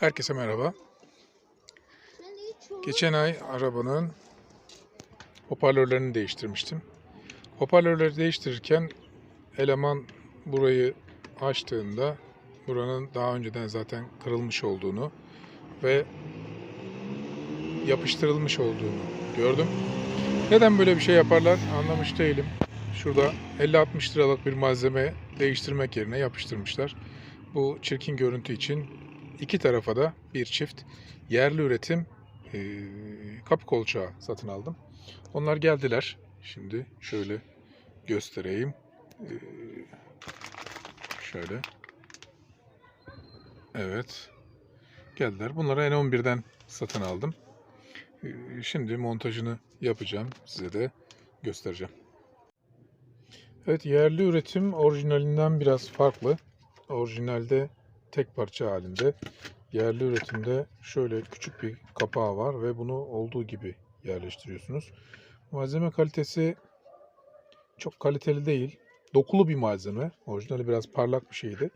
Herkese merhaba. Geçen ay arabanın hoparlörlerini değiştirmiştim. Hoparlörleri değiştirirken eleman burayı açtığında buranın daha önceden zaten kırılmış olduğunu ve yapıştırılmış olduğunu gördüm. Neden böyle bir şey yaparlar anlamış değilim. Şurada 50-60 liralık bir malzeme değiştirmek yerine yapıştırmışlar. Bu çirkin görüntü için iki tarafa da bir çift yerli üretim e, kapı kolçağı satın aldım. Onlar geldiler. Şimdi şöyle göstereyim. E, şöyle. Evet. Geldiler. Bunları N11'den satın aldım. E, şimdi montajını yapacağım. Size de göstereceğim. Evet yerli üretim orijinalinden biraz farklı. Orijinalde tek parça halinde. Yerli üretimde şöyle küçük bir kapağı var ve bunu olduğu gibi yerleştiriyorsunuz. Malzeme kalitesi çok kaliteli değil. Dokulu bir malzeme. Orijinali biraz parlak bir şeydi.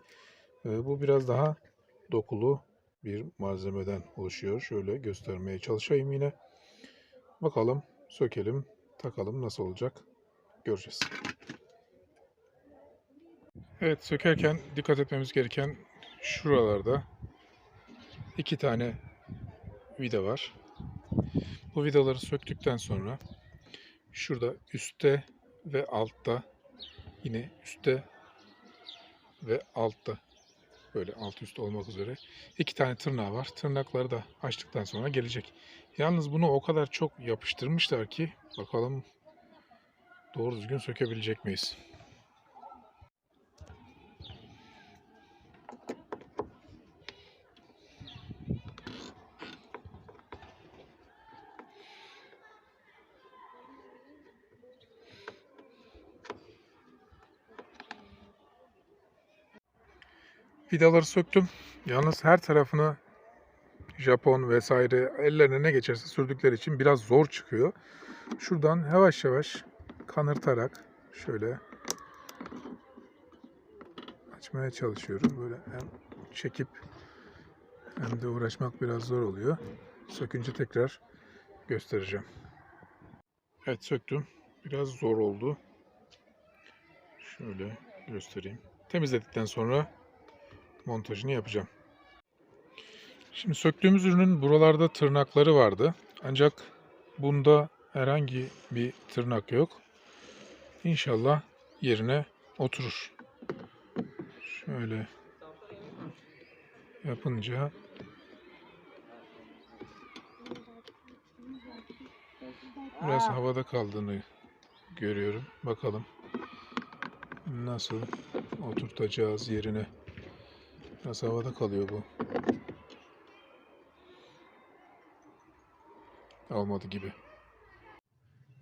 Ee, Bu biraz daha dokulu bir malzemeden oluşuyor. Şöyle göstermeye çalışayım yine. Bakalım, sökelim, takalım nasıl olacak göreceğiz. Evet sökerken dikkat etmemiz gereken şuralarda iki tane vida var. Bu vidaları söktükten sonra şurada üstte ve altta yine üstte ve altta böyle alt üst olmak üzere iki tane tırnağı var. Tırnakları da açtıktan sonra gelecek. Yalnız bunu o kadar çok yapıştırmışlar ki bakalım doğru düzgün sökebilecek miyiz? Vidaları söktüm. Yalnız her tarafını Japon vesaire ellerine ne geçerse sürdükleri için biraz zor çıkıyor. Şuradan yavaş yavaş kanırtarak şöyle açmaya çalışıyorum. Böyle hem çekip hem de uğraşmak biraz zor oluyor. Sökünce tekrar göstereceğim. Evet söktüm. Biraz zor oldu. Şöyle göstereyim. Temizledikten sonra montajını yapacağım. Şimdi söktüğümüz ürünün buralarda tırnakları vardı. Ancak bunda herhangi bir tırnak yok. İnşallah yerine oturur. Şöyle yapınca biraz havada kaldığını görüyorum. Bakalım nasıl oturtacağız yerine. Biraz havada kalıyor bu. Olmadı gibi.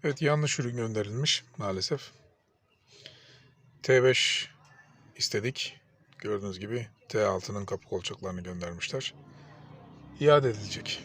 Evet yanlış ürün gönderilmiş maalesef. T5 istedik. Gördüğünüz gibi T6'nın kapı kolçaklarını göndermişler. İade edilecek.